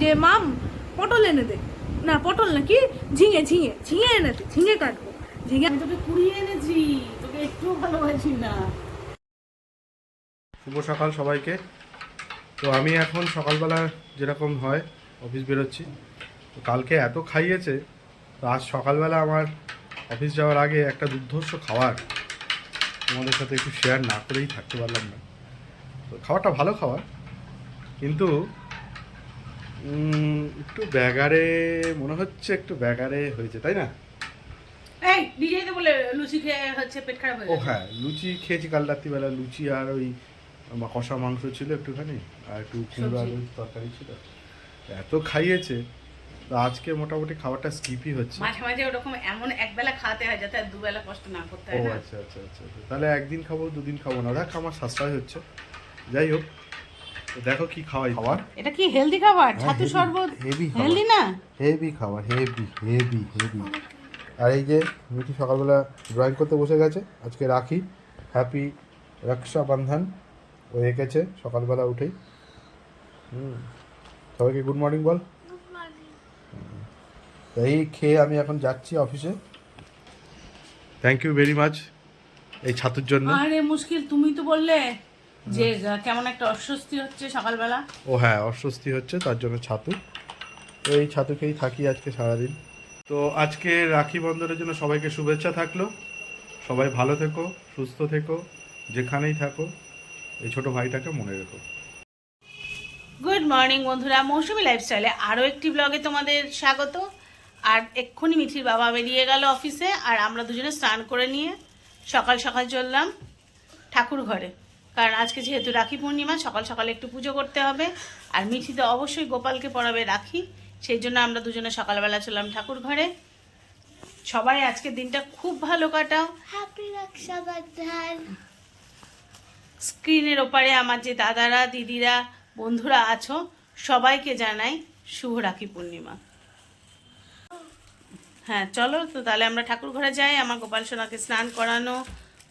যে মাম পটল এনে দে। না পটল না কি? ঝিঙে ঝিঙে ঝিঙে এনে দে ঝিঙে কাটবো। ঝিঙে আমি তোকে কুড়িয়ে এনেছি তোকে একটু ভালোবাসি না। শুভ সকাল সবাইকে। তো আমি এখন সকালবেলা যেরকম হয় অফিস বেরোচ্ছি। তো কালকে এত খাইয়েছে তো আজ সকালবেলা আমার অফিস যাওয়ার আগে একটা দুর্ধর্ষ খাবার তোমাদের সাথে একটু শেয়ার না করেই থাকতে পারলাম না। তো খাবারটা ভালো খাবার কিন্তু একটু ব্যাগারে মনে হচ্ছে একটু ব্যাগারে হয়েছে তাই না? এই নিজেই তো বলে লুচি খেয়ে হচ্ছে পেট খারাপ হয়ে ও হ্যাঁ লুচি খেয়েছি কাল রাত্রিবেলা লুচি আর ওই কষা মাংস ছিল একটুখানি আর একটু কুমড়ো। আলুর তরকারি ছিল। এত খাইয়েছে তো আজকে মোটামুটি খাবারটা স্কিপই হচ্ছে। মাঝে মাঝে ওরকম এমন একবেলা খাওয়াতে হয় যাতে দুবেলা কষ্ট না করতে ও হয় না। আচ্ছা আচ্ছা আচ্ছা আচ্ছা। তাহলে একদিন খাব দুদিন খাব না। দেখ আমার সাশ্রয় হচ্ছে। যাই হোক দেখো কি খাওয়াই। খাবার? এটা কি হেলদি খাবার? হ্যাঁ, ছাতু শরবত? খাবার। হেলদি না? হেভি খাবার হেভি হেভি হেভি আর এই যে মিঠি সকালবেলা ড্রয়িং করতে বসে গেছে আজকে রাখি। হ্যাপি রক্ষাবন্ধন। ও এঁকেছে সকালবেলা উঠেই। হুম। সবাইকে গুড মর্নিং বল। এই খেয়ে আমি এখন যাচ্ছি অফিসে। থ্যাংক ইউ ভেরি মাচ এই ছাতুর জন্য। আরে মুশকিল তুমি তো বললে যে কেমন একটা অস্বস্তি হচ্ছে সকালবেলা? ও হ্যাঁ অস্বস্তি হচ্ছে তার জন্য ছাতু। তো এই ছাতু খেয়েই থাকি আজকে সারাদিন। তো আজকে রাখি বন্ধনের জন্য সবাইকে শুভেচ্ছা থাকল। সবাই ভালো থেকো সুস্থ থেকো যেখানেই থাকো এই ছোট ভাইটাকে মনে রেখো। গুড মর্নিং বন্ধুরা। মৌসুমি লাইফস্টাইলে আরও একটি ব্লগে তোমাদের স্বাগত। আর এক্ষুনি মিঠির বাবা বেরিয়ে গেল অফিসে আর আমরা দুজনে স্নান করে নিয়ে সকাল সকাল চললাম ঠাকুর ঘরে। কারণ আজকে যেহেতু রাখি পূর্ণিমা সকাল সকালে একটু পুজো করতে হবে। আর মিঠি তো অবশ্যই গোপালকে পড়াবে রাখি। সেই জন্য আমরা দুজনে সকালবেলা চললাম ঠাকুর ঘরে। সবাই আজকের দিনটা খুব ভালো কাটাও। হ্যাপি রক্ষাবন্ধন স্ক্রিনের ওপারে আমার যে দাদারা দিদিরা বন্ধুরা আছো সবাইকে জানাই শুভ রাখি পূর্ণিমা। হ্যাঁ চলো তো তাহলে আমরা ঠাকুর ঘরে যাই আমার গোপাল সোনাকে স্নান করানো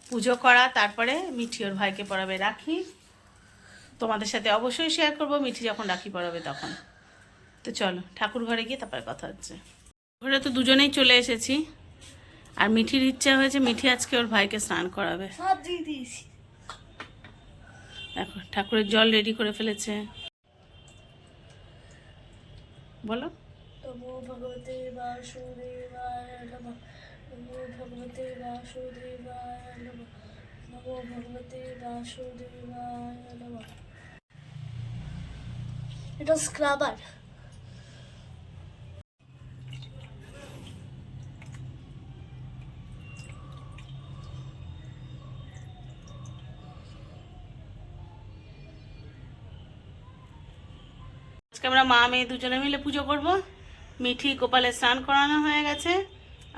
পুজো করা তারপরে মিঠি ওর ভাইকে পড়াবে রাখি। তোমাদের সাথে অবশ্যই শেয়ার করব মিঠি যখন রাখি পড়াবে তখন। তো চলো ঠাকুর ঘরে গিয়ে তারপরে কথা হচ্ছে। ঘরে তো দুজনেই চলে এসেছি। আর মিঠির ইচ্ছা হয়েছে মিঠি আজকে ওর ভাইকে স্নান করাবে। দেখো ঠাকুরের জল রেডি করে ফেলেছে। বলো। ভগবতে ভগবতে নমো এটা স্ক্রাবার আজকে আমরা মা, মেয়ে দুজনে মিলে পুজো করব। মিঠি গোপালের স্নান করানো হয়ে গেছে।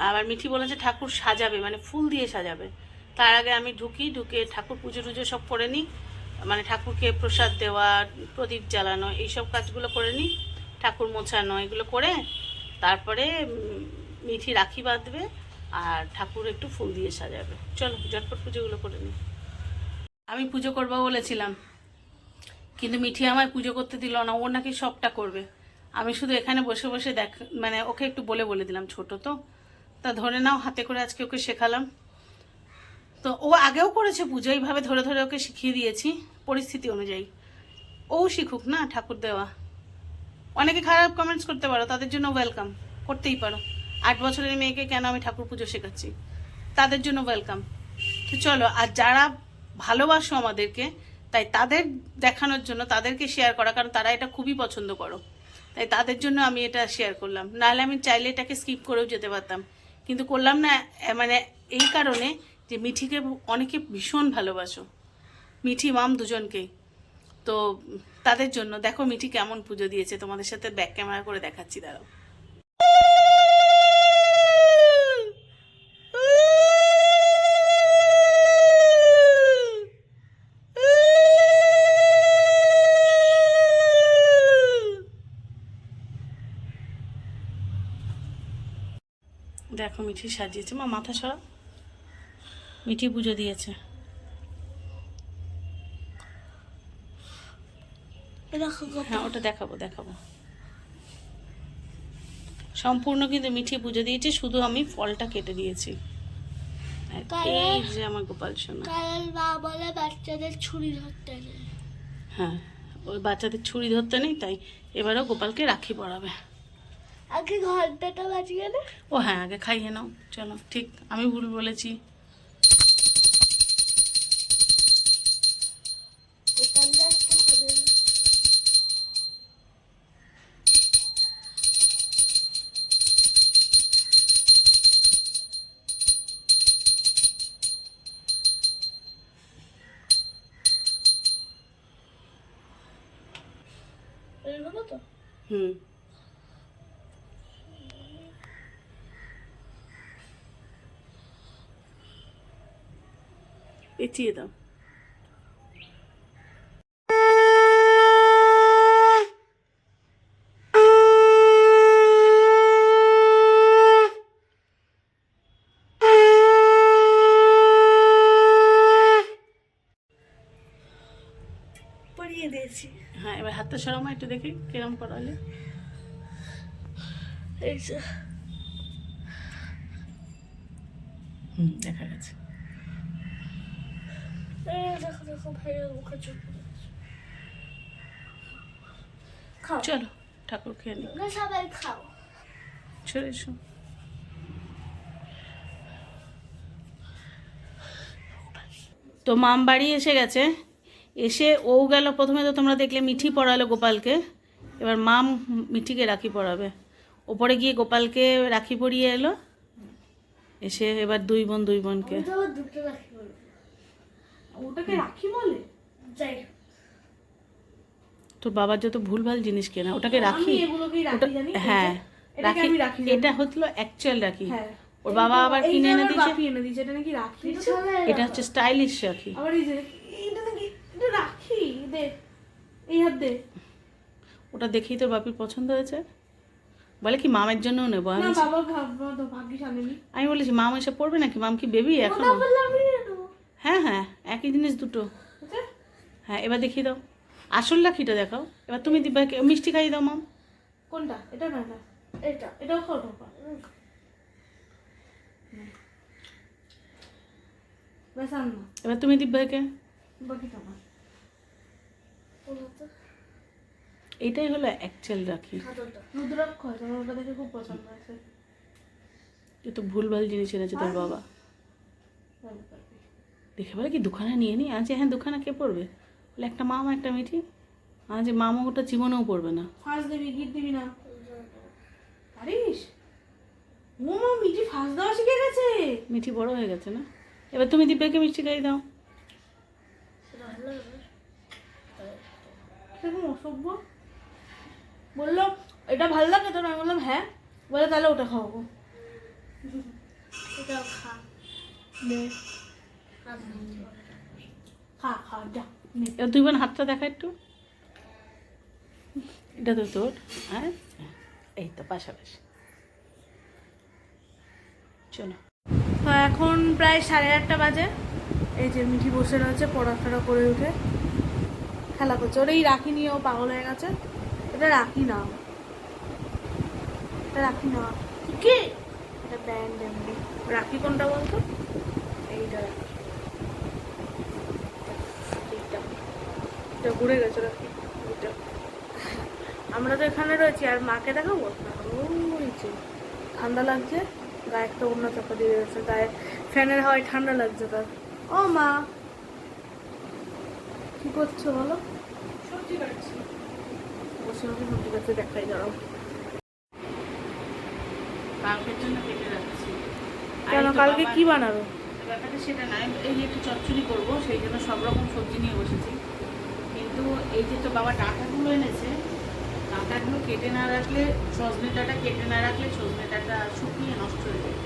আবার মিঠি বলেছে ঠাকুর সাজাবে মানে ফুল দিয়ে সাজাবে। তার আগে আমি ঢুকি, ঢুকে ঠাকুর পুজো টুজো সব করে নিই। মানে ঠাকুরকে প্রসাদ দেওয়া, প্রদীপ জ্বালানো, এইসব কাজগুলো করে নিই। ঠাকুর মোছানো, এগুলো করে তারপরে মিঠি রাখি বাঁধবে আর ঠাকুর একটু ফুল দিয়ে সাজাবে। চলো, ঝটপট পুজোগুলো করে নিই। আমি পুজো করব বলেছিলাম, কিন্তু মিঠি আমায় পুজো করতে দিল না ও নাকি সবটা করবে। আমি শুধু এখানে বসে বসে দেখ মানে ওকে একটু বলে বলে দিলাম, ছোট তো। তা ধরে নাও, হাতে করে আজকে ওকে শেখালাম। তো ও আগেও করেছে পুজো, এইভাবে ধরে ধরে ওকে শিখিয়ে দিয়েছি পরিস্থিতি অনুযায়ী। ও শিখুক না ঠাকুর দেওয়া। অনেকে খারাপ কমেন্টস করতে পারো, তাদের জন্য ওয়েলকাম করতেই পারো। আট বছরের মেয়েকে কেন আমি ঠাকুর পুজো শেখাচ্ছি? তাদের জন্য ওয়েলকাম তো চলো, আর যারা ভালোবাসো আমাদেরকে, তাই তাদের দেখানোর জন্য, তাদেরকে শেয়ার করা, কারণ তারা এটা খুবই পছন্দ করো। তাই তাদের জন্য আমি এটা শেয়ার করলাম। নাহলে আমি চাইলে এটাকে স্কিপ করেও যেতে পারতাম। কিন্তু করলাম না মানে এই কারণে যে মিঠিকে অনেকে ভীষণ ভালোবাসো। মিঠি মাম দুজনকেই। তো তাদের জন্য, দেখো মিঠি কেমন পুজো দিয়েছে, তোমাদের সাথে ব্যাক ক্যামেরা করে দেখাচ্ছি, দাঁড়াও। দেখো মিঠি সাজিয়েছে, মা মাথা সরা মিঠি পুজো দিয়েছে। হ্যাঁ ওটা দেখাবো দেখাবো। সম্পূর্ণ কিন্তু মিঠি পুজো দিয়েছি শুধু আমি ফলটা কেটে দিয়েছি। এই যে আমার গোপাল সোনা। মা বলে বাচ্চাদের ছুরি ধরতে নেই। হ্যাঁ ওই বাচ্চাদের ছুরি ধরতে নেই তাই এবারও গোপালকে রাখি পরাবে। আগে ঘন্টাটা বাজিয়ে না ও হ্যাঁ আগে খাইয়ে নাও চলো ঠিক আমি ভুল বলেছি। হুম পেঁচিয়ে দাও পরিয়ে দিয়েছি হ্যাঁ এবার হাতটা সরামা একটু দেখি কিরম করালে। এই যে। হুম দেখা গেছে। দেখো দেখো ভাইয়ের মুখে চুপ চলো ঠাকুর খেয়ে নি না সবাই খাও। সরে এসো। তো মাম বাড়ি এসে গেছে। এসে ও গেল প্রথমে তো তোমরা দেখলে মিঠি পড়ালো গোপালকে। এবার মাম মিঠিকে রাখি পরাবে ওপরে গিয়ে গোপালকে রাখি পরিয়ে এলো। এসে এবার দুই বোন দুই বোনকে। তো আবার দুটো রাখি বলব ওটাকে রাখি বলে? যাই তোর বাবার যত ভুলভাল জিনিস কেনা ওটাকে রাখি। আমি এগুলোকেই রাখি হ্যাঁ রাখি রাখি এটা হলো অ্যাকচুয়াল রাখি। হ্যাঁ। ওর বাবা আবার কিনে এনে দিয়েছে। বাপি এনে দিয়েছে। এটা নাকি রাখি? এটা হচ্ছে স্টাইলিশ রাখি। আবার এই যে রাখি দে এই হাত দে। ওটা দেখেই তোর বাপির পছন্দ হয়েছে। বলে কি মামের জন্যও নেব? আমি আমি বলেছি মাম এসে পড়বে নাকি? মাম কি বেবি এখনও? হ্যাঁ হ্যাঁ একই জিনিস দুটো। হ্যাঁ এবার দেখিয়ে দাও। আসল রাখিটা দেখাও। এবার তুমি দিব্যাকে মিষ্টি খাইয়ে দাও মাম। কোনটা? এটা না এটা এটা এটাও খাও এবার তুমি দিব্যাকে বাকিটা না বলো তো এটাই হলো অ্যাকচুয়াল রাখি। রুদ্রাক্ষ হয় তোমার ওটা দেখে খুব পছন্দ হয়েছে। এ তো ভুলভাল জিনিস এনেছে তোর বাবা। দেখে বলে কি দুখানা নিয়ে নি? আজ হ্যাঁ দুখানা কে পড়বে? বলে একটা মামা একটা মিঠি। আজ মামা ওটা জীবনেও পড়বে না। ফাঁস দিবি গিট দিবি না। পারিস? ও মা মিটি ফার্স্ট দেওয়া শিখে গেছে। মিঠি বড় হয়ে গেছে না? এবার তুমি দিব্যাকে মিষ্টি খাইয়ে দাও। অসভ্য? বলল এটা ভালো লাগে তো আমি বললাম হ্যাঁ। বলে তাহলে ওটা খাওয়াবো এটাও খা। দে। খা খা যা। নে। এবার দুই বোন হাতটা দেখা একটু। এটা তো তোর হ্যাঁ? এই তো পাশাপাশি। চলো। তো এখন প্রায় সাড়ে আটটা বাজে। এই যে মিঠি বসে রয়েছে পড়া পড়াশোনা করে উঠে। খেলা করছে। ওর এই রাখি নিয়ে ও পাগল হয়ে গেছে। এটা রাখি না। এটা রাখি না। কি? এটা ব্যান্ড এমনি। রাখি কোনটা বলতো? এইটা রাখি। এইটা। এটা ঘুরে গেছে রাখি। এইটা। আমরা তো এখানে রয়েছি। আর মাকে দেখাবো? ওই যে ঠান্ডা লাগছে। গায়ে একটা অন্য চাপা দিয়ে গেছে গায়ে ফ্যানের হাওয়ায় ঠান্ডা লাগছে তার। ও মা। কি করছ বলো? সবজি কাটছি বসে বসে সবজি কাটতে দেখাই দাঁড়াও কালকের জন্য কেটে কেন কালকে কি বানাবো? ব্যাপারটা সেটা এই একটু চচ্চড়ি করব সেই জন্য সব রকম সবজি নিয়ে বসেছি। কিন্তু এই যে তো বাবা ডাঁটাগুলো এনেছে ডাঁটাগুলো কেটে না রাখলে সজনে ডাঁটা কেটে না রাখলে সজনে ডাঁটা শুকিয়ে নষ্ট হয়ে যায়।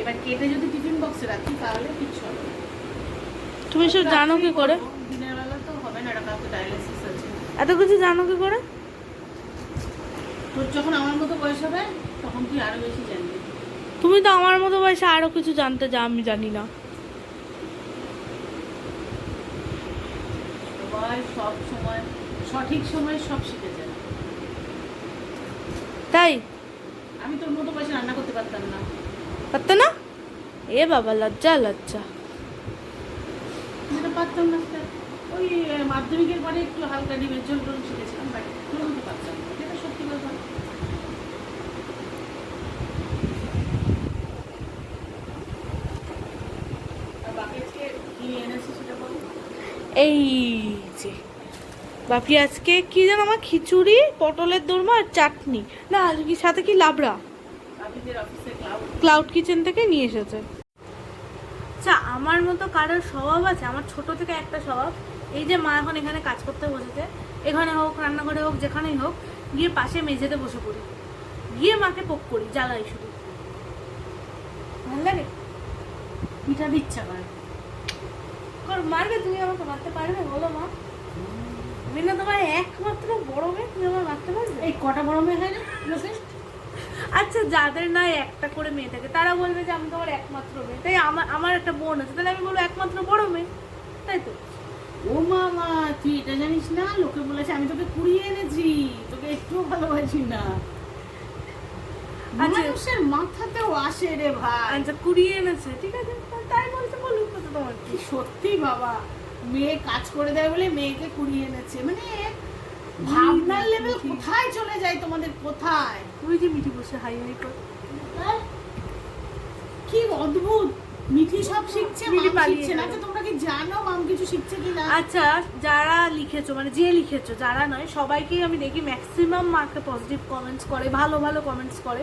এবার কেটে যদি টিফিন বক্সে রাখি তাহলে কিচ্ছু হবে তুমি সব জানো কি করে দিনের বেলা তো হবে না এটা কাউকে ডায়ালিসিস আছে এত কিছু জানো কি করে? তোর যখন আমার মতো বয়স হবে তখন তুই আরও বেশি জানবি। তুমি তো আমার মতো বয়সে আরও কিছু জানতে যা আমি জানি না। সব সময় সঠিক সময় সব শিখে যায়। তাই? আমি তোর মতো পয়সা রান্না করতে পারতাম না। পারতো না? এ বাবা লজ্জা লজ্জা। পারতাম না। ওই মাধ্যমিকের পরে একটু হালকা ডিমের ঝোল টোল শিখেছিলাম বাট তোর মতো পারতাম যেটা সত্যি কথা। আর বাকি আজকে কি এনেছি সেটা বল। এই যে বাপি আজকে কি যেন আমার খিচুড়ি পটলের দোরমা আর চাটনি। না আজকে সাথে কি লাবড়া? ক্লাউড ক্লাউড কিচেন থেকে নিয়ে এসেছে। আচ্ছা আমার মতো কারোর স্বভাব আছে? আমার ছোট থেকে একটা স্বভাব। এই যে মা এখন এখানে কাজ করতে বসেছে এখানে হোক রান্নাঘরে হোক যেখানেই হোক গিয়ে পাশে মেঝেতে বসে পড়ি। গিয়ে মাকে পোক করি জ্বালাই শুধু। ভালো লাগে পিঠা দিচ্ছা করে কর মারবে তুমি আমাকে মারতে পারবে বলো মা। আমি না তোমার একমাত্র বড় মেয়ে তুমি আমার মারতে পারবে? এই কটা বড় মেয়ে হয় না আচ্ছা যাদের নয় একটা করে মেয়ে থাকে তারা বলবে যে আমি তোমার একমাত্র মেয়ে। তাই আমার আমার একটা বোন আছে তাহলে আমি বলব একমাত্র বড় মেয়ে। তাই তো? ও মামা তুই এটা জানিস না? লোকে বলেছে আমি তোকে কুড়িয়ে এনেছি তোকে একটুও ভালোবাসি না। আচ্ছা। মানুষের মাথাতেও আসে রে ভাই। আচ্ছা কুড়িয়ে এনেছে ঠিক আছে? তাই বলতে বলুক তো তোমার কি কি সত্যি বাবা মেয়ে কাজ করে দেয় বলে মেয়েকে কুড়িয়ে এনেছে। মানে ভাবনার লেভেল কোথায় চলে যায় তোমাদের কোথায়? ওই যে মিঠি বসে হাই হাই করে। কি অদ্ভুত! মিঠি সব শিখছে মিঠি মাম পালিয়ে শিখছে না। তো তোমরা কি জানো মাম কিছু শিখছে কি না আচ্ছা যারা লিখেছো মানে যে লিখেছো যারা নয় সবাইকেই আমি দেখি ম্যাক্সিমাম মাকে পজিটিভ কমেন্টস করে ভালো ভালো কমেন্টস করে।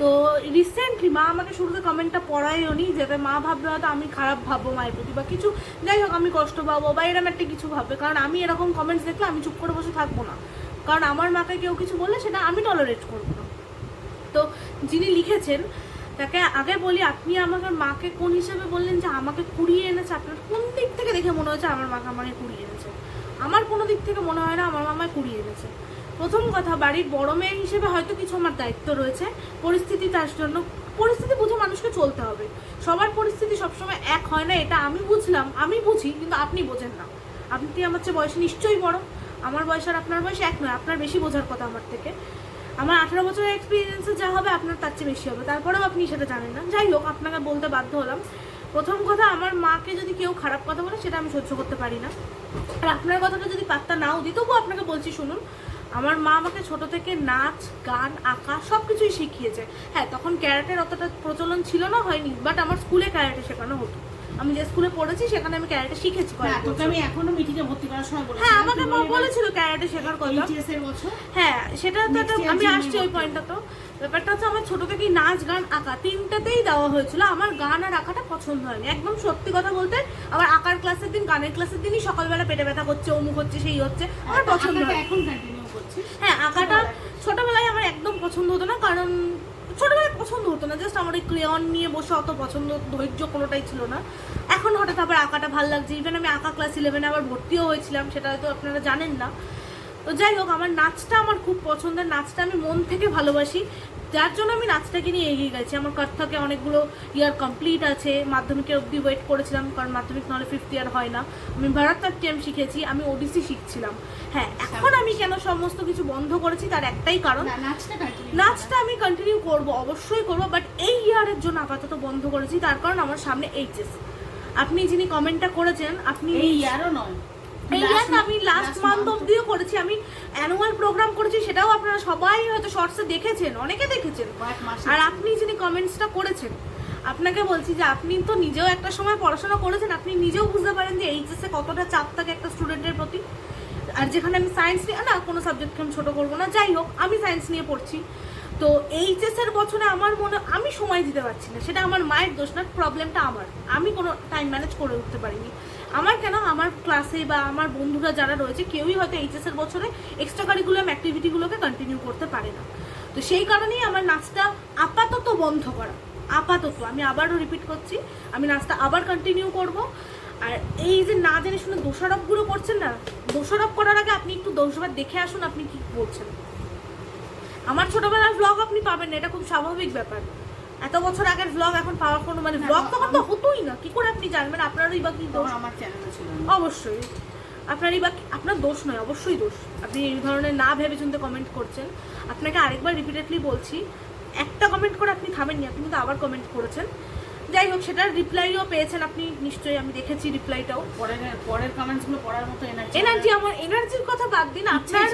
তো রিসেন্টলি মা আমাকে শুরুতে কমেন্টটা পড়ায়ও নি যাতে মা ভাববে হয়তো আমি খারাপ ভাববো মায়ের প্রতি বা কিছু যাই হোক আমি কষ্ট পাবো বা এরকম একটা কিছু ভাববে। কারণ আমি এরকম কমেন্টস দেখলে আমি চুপ করে বসে থাকব না। কারণ আমার মাকে কেউ কিছু বললে সেটা আমি টলারেট করব না। তো যিনি লিখেছেন তাকে আগে বলি, আপনি আমাকে মাকে কোন হিসেবে বললেন যে আমাকে কুড়িয়ে এনেছে? আপনার কোন দিক থেকে দেখে মনে হয়েছে আমার মাকে আমাকে কুড়িয়ে এনেছে? আমার কোনো দিক থেকে মনে হয় না আমার মামায় কুড়িয়ে এনেছে। প্রথম কথা, বাড়ির বড় মেয়ে হিসেবে হয়তো কিছু আমার দায়িত্ব রয়েছে। পরিস্থিতি তার জন্য, পরিস্থিতি বুঝে মানুষকে চলতে হবে। সবার পরিস্থিতি সবসময় এক হয় না, এটা আমি বুঝলাম। আমি বুঝি, কিন্তু আপনি বোঝেন না। আপনি আমার চেয়ে বয়সে নিশ্চয়ই বড়। আমার বয়স আর আপনার বয়স এক নয়, আপনার বেশি বোঝার কথা আমার থেকে। আমার আঠারো বছরের এক্সপিরিয়েন্সে যা হবে আপনার তার চেয়ে বেশি হবে। তারপরেও আপনি সেটা জানেন না। যাই হোক, আপনাকে বলতে বাধ্য হলাম। প্রথম কথা, আমার মাকে যদি কেউ খারাপ কথা বলে, সেটা আমি সহ্য করতে পারি না। আর আপনার কথাটা যদি পাত্তা নাও দিই, তবুও আপনাকে বলছি শুনুন, আমার মা আমাকে ছোট থেকে নাচ, গান, আঁকা সব কিছুই শিখিয়েছে। হ্যাঁ তখন ক্যারাটের অতটা প্রচলন ছিল না, হয়নি বাট আমার স্কুলে ক্যারাটে শেখানো হতো। আমি যে স্কুলে পড়েছি সেখানে আমি ক্যারাটে শিখেছি হ্যাঁ তোকে। আমি এখনও মিঠিকে ভর্তি করার সময় বলেছি। হ্যাঁ আমাকে মা বলেছিল ক্যারাটে শেখার কথা। এইচএস এর বছর। হ্যাঁ সেটা তো আমি আসছি ওই পয়েন্টটা তো। ব্যাপারটা হচ্ছে আমার ছোট থেকেই নাচ গান আঁকা তিনটাতেই দেওয়া হয়েছিল। আমার গান আর আঁকাটা পছন্দ হয়নি। একদম সত্যি কথা বলতে আমার আঁকার ক্লাসের দিন গানের ক্লাসের দিনই সকালবেলা পেটে ব্যথা করছে অমুক হচ্ছে সেই হচ্ছে। আমার পছন্দ হয়। হ্যাঁ আঁকাটা ছোটবেলায় আমার একদম পছন্দ হতো না কারণ ছোটবেলায় পছন্দ হতো না জাস্ট আমার ওই ক্রেয়ন নিয়ে বসে অত পছন্দ, ধৈর্য কোনোটাই ছিল না। এখন হঠাৎ আবার আঁকাটা ভালো লাগছে। ইভেন আমি আঁকা ক্লাস ইলেভেনে আবার ভর্তিও হয়েছিলাম, সেটা হয়তো আপনারা জানেন না। তো যাই হোক আমার নাচটা আমার খুব পছন্দের। নাচটা আমি মন থেকে ভালোবাসি। যার জন্য আমি নাচটাকে নিয়ে এগিয়ে গেছি। আমার কত্থকে অনেকগুলো ইয়ার কমপ্লিট আছে। মাধ্যমিকের অবধি ওয়েট করেছিলাম কারণ মাধ্যমিক নাহলে ফিফথ ইয়ার হয় না। আমি ভারতনাট্যম শিখেছি আমি ওডিসি শিখছিলাম। হ্যাঁ এখন আমি কেন সমস্ত কিছু বন্ধ করেছি তার একটাই কারণ নাচটা আমি কন্টিনিউ করব অবশ্যই করব বাট এই ইয়ারের জন্য আপাতত বন্ধ করেছি। তার কারণ আমার সামনে এইচএস আপনি যিনি কমেন্টটা করেছেন আপনি এই ইয়ারও নয়। এই আমি লাস্ট মান্থ অব্দিও করেছি আমি অ্যানুয়াল প্রোগ্রাম করেছি সেটাও আপনারা সবাই হয়তো শর্টসে দেখেছেন অনেকে দেখেছেন। আর আপনি যিনি কমেন্টসটা করেছেন আপনাকে বলছি যে আপনি তো নিজেও একটা সময় পড়াশোনা করেছেন আপনি নিজেও বুঝতে পারেন যে এইচএসে কতটা চাপ থাকে একটা স্টুডেন্টের প্রতি। আর যেখানে আমি সায়েন্স নিয়ে না কোনো সাবজেক্টকে আমি ছোটো করব না যাই হোক আমি সায়েন্স নিয়ে পড়ছি। তো এইচএস এর বছরে আমার মনে আমি সময় দিতে পারছি না সেটা আমার মায়ের দোষ না প্রবলেমটা আমার। আমি কোনো টাইম ম্যানেজ করে উঠতে পারিনি। আমার কেন? আমার ক্লাসে বা আমার বন্ধুরা যারা রয়েছে, কেউই হয়তো এইচএস এর বছরে এক্সট্রা কারিকুলাম অ্যাক্টিভিটিগুলোকে কন্টিনিউ করতে পারে না। তো সেই কারণেই আমার নাচটা আপাতত বন্ধ করা। আপাতত, আমি আবারও রিপিট করছি, আমি নাচটা আবার কন্টিনিউ করব। আর এই যে না জেনে শুনে দোষারোপগুলো করছেন না, দোষারোপ করার আগে আপনি একটু দোষবার দেখে আসুন, আপনি কি বলছেন আমার ছোটবেলার ব্লগ আপনি পাবেন না, এটা খুব স্বাভাবিক ব্যাপার। এত বছর আগের ব্লগ এখন পাওয়ার কোনো মানে ব্লগ তখন তো হতোই না। কি করে আপনি জানবেন? আপনারই বা কি দোষ? আমার চ্যানেলে ছিল। অবশ্যই। আপনারই বা আপনার দোষ নয় অবশ্যই দোষ। আপনি এই ধরনের না ভেবে চিন্তে কমেন্ট করছেন। আপনাকে আরেকবার রিপিটেডলি বলছি একটা কমেন্ট করে আপনি থামেননি আপনি কিন্তু আবার কমেন্ট করেছেন। যাই হোক সেটার রিপ্লাইও পেয়েছেন আপনি নিশ্চয়ই আমি দেখেছি রিপ্লাইটাও পরের পরের কমেন্টসগুলো পড়ার মতো এনার্জি এনার্জি আমার এনার্জির কথা বাদ দিন আপনার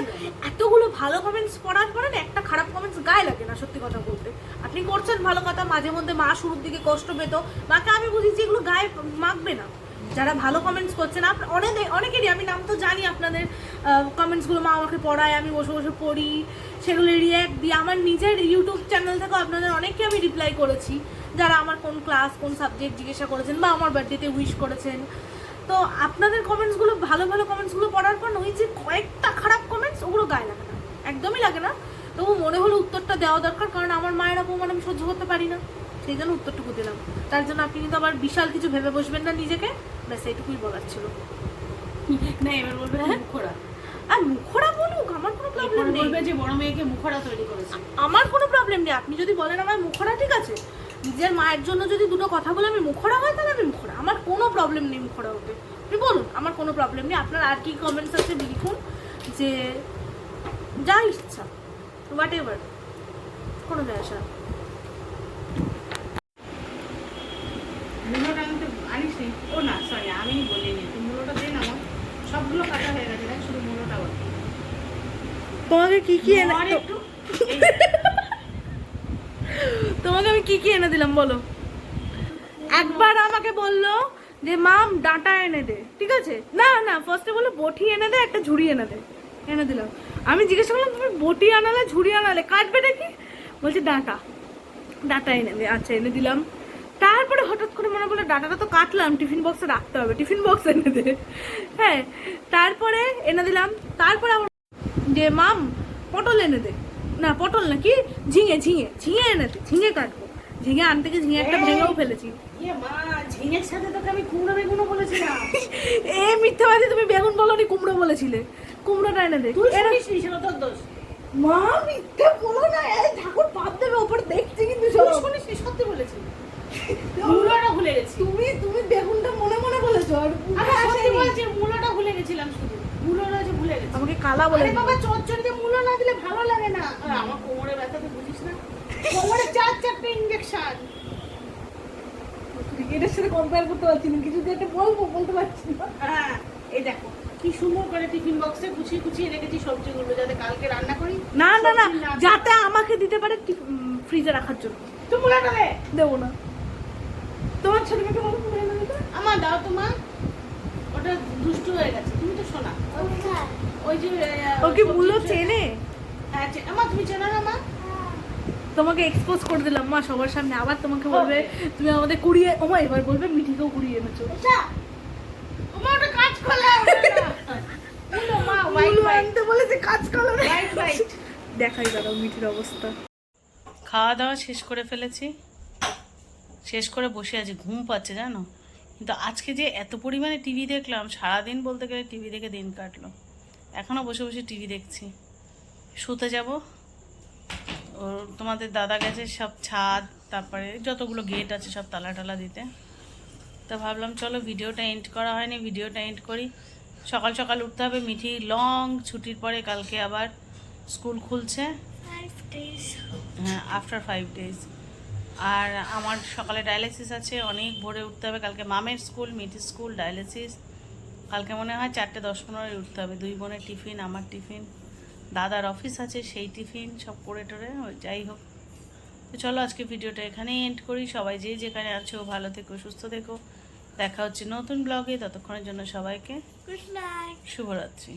এতগুলো ভালো কমেন্টস পড়ার পরে না একটা খারাপ কমেন্টস গায়ে লাগে না সত্যি কথা বলতে। আপনি করছেন ভালো কথা মাঝে মধ্যে মা শুরুর দিকে কষ্ট পেত। মাকে আমি বুঝেছি এগুলো গায়ে মাখবে না। যারা ভালো কমেন্টস করছেন অনেকে অনেকেরই আমি নাম তো জানি আপনাদের কমেন্টসগুলো মা আমাকে পড়ায় আমি বসে বসে পড়ি সেগুলো রিয়্যাক্ট দিই। আমার নিজের ইউটিউব চ্যানেল থেকে আপনাদের অনেককে আমি রিপ্লাই করেছি। যারা আমার কোন ক্লাস কোন সাবজেক্ট জিজ্ঞাসা করেছেন বা আমার বার্থডেতে উইশ করেছেন। তো আপনাদের কমেন্টসগুলো ভালো ভালো কমেন্টসগুলো পড়ার পর ওই যে কয়েকটা খারাপ কমেন্টস ওগুলো গায়ে লাগে না। একদমই লাগে না। তবু মনে হলো উত্তরটা দেওয়া দরকার কারণ আমার মায়ের অপমান আমি সহ্য করতে পারি না। সেই জন্য উত্তরটুকু দিলাম। তার জন্য আপনি কিন্তু আবার বিশাল কিছু ভেবে বসবেন না নিজেকে। ব্যাস এইটুকুই বলার ছিল। না এবার বলবে হ্যাঁ? মুখরা আর মুখরা বলুক আমার কোনো প্রবলেম নেই। বলবে যে বড় মেয়েকে মুখরা তৈরি করেছে। আমার কোনো প্রবলেম নেই। আপনি যদি বলেন আমার মুখরা ঠিক আছে। নিজের মায়ের জন্য যদি দুটো কথা বলে আমি মুখরা হয় তাহলে আমি মুখরা আমার কোনো প্রবলেম নেই মুখরা হতে। আপনি বলুন আমার কোনো প্রবলেম নেই। আপনার আর কি কমেন্টস আছে লিখুন যে যা ইচ্ছা হোয়াট এভার কোনো যায় আসা মূলোটা আনতে আনিস নি। ও না সরি আমি বলিনি। তুই মূলোটা দে না আমার সবগুলো কাটা হয়ে গেছে শুধু মূলোটা তোমাকে কি কি এনে একটু। আমি কি কি এনে দিলাম বলো? একবার আমাকে বলল যে, মাম, ডাটা এনে দে। ঠিক আছে? না না ফার্স্টে বলল, বটি এনে দে, একটা ঝুড়ি এনে দে। এনে দিলাম। আমি জিজ্ঞেস করলাম, তুমি বটি আনালে, ঝুড়ি আনালে, কাটবে কি বলছে, ডাটা ডাটা এনে দে। আচ্ছা এনে দিলাম। তারপরে হঠাৎ করে মনে পড়ল, ডাটাটা তো কাটলাম, টিফিন বক্সে রাখতে হবে, টিফিন বক্স এনে দে। হ্যাঁ তারপরে এনে দিলাম। তারপরে আবার যে, মাম, পটল এনে দে। না, পটল না, কি? ঝিঙে ঝিঙে ঝিঙে এনে দে, ঝিঙে কাটবো। ঝিঙে আনতে গিয়ে ঝিঙে একটা ভেঙেও ফেলেছি। ইয়ে ঝিঙের সাথে তোকে আমি কুমড়ো বেগুনও বলেছিলাম। এ মিথ্যাবাদী তুমি বেগুন বলনি কুমড়ো বলেছিলে। কুমড়োটা এনে দে। তুই এরা- শুনিস নি সেটা তোর দোষ। মা মিথ্যে বলো না এই ঠাকুর পাত দেবে ওপর দেখছি কিন্তু তুই শুনিস নি সত্যি বলেছি। মূলোটা ভুলে গেছি। তুমি তুমি বেগুনটা মনে মনে বলেছ আর সত্যি বলছি মূলোটা ভুলে গেছিলাম শুধু। মূলোটা যে ভুলে গেছি। আমাকে কালা বলে বাবা চচ্চড়িতে মূলো না দিলে ভালো লাগে না। আমার কোমরে ব্যথা তুই বুঝিস না। কোমরে চার চারটে ইঞ্জেকশন এটার সাথে কম্পেয়ার করতে পারছি না কিছু একটা বলব বলতে পারছি না। হ্যাঁ এই দেখো কি সুন্দর করে টিফিন বক্সে গুছিয়ে গুছিয়ে রেখেছি সবজিগুলো যাতে কালকে রান্না করি না না না যাতে আমাকে দিতে পারে ফ্রিজে রাখার জন্য। তুই মূলাটা দে দেবো না। তোমার ছেলে মেয়েকে বলো তুমি। আমার দাও তোমার ওটা দুষ্টু হয়ে গেছে তুমি তো শোনা। কোথায় ওই যে আহ, ও কি সবজি মূল্য চেনে? হ্যাঁ আমার তুমি চেনো না মা? তোমাকে এক্সপোজ করে দিলাম মা সবার সামনে। আবার তোমাকে বলবে তুমি আমাদের কুড়িয়ে ও মা এবার বলবে মিঠিকেও কুড়িয়ে এনেছো। ওটা কাজ করলে মূলো মা হোয়াইট আনতে বলেছে কাজ করো না। হোয়াইট হোয়াইট দেখাই দাঁড়াও মিঠির অবস্থা। খাওয়া দাওয়া শেষ করে ফেলেছি। শেষ করে বসে আছি ঘুম পাচ্ছে জানো? কিন্তু আজকে যে এত পরিমাণে টিভি দেখলাম সারাদিন বলতে গেলে টিভি দেখে দিন কাটলো। এখনও বসে বসে টিভি দেখছি। শুতে যাব। ওর তোমাদের দাদা গেছে সব ছাদ তারপরে যতগুলো গেট আছে সব তালা টালা দিতে। তা ভাবলাম চলো ভিডিওটা এন্ড করা হয়নি ভিডিওটা এন্ড করি। সকাল সকাল উঠতে হবে মিঠি লং ছুটির পরে কালকে আবার স্কুল খুলছে। হ্যাঁ আফটার ফাইভ ডেজ আর আমার সকালে ডায়ালিসিস আছে অনেক ভোরে উঠতে হবে। কালকে মামের স্কুল মিটির স্কুল ডায়ালিসিস কালকে মনে হয় চারটে দশ পনেরোয় উঠতে হবে। দুই বোনের টিফিন আমার টিফিন দাদার অফিস আছে সেই টিফিন সব করে টরে ওই যাই হোক। তো চলো আজকে ভিডিওটা এখানেই এন্ড করি। সবাই যে যেখানে আছো ভালো থেকো সুস্থ থেকো। দেখা হচ্ছে নতুন ব্লগে ততক্ষণের জন্য সবাইকে গুড নাইট শুভরাত্রি।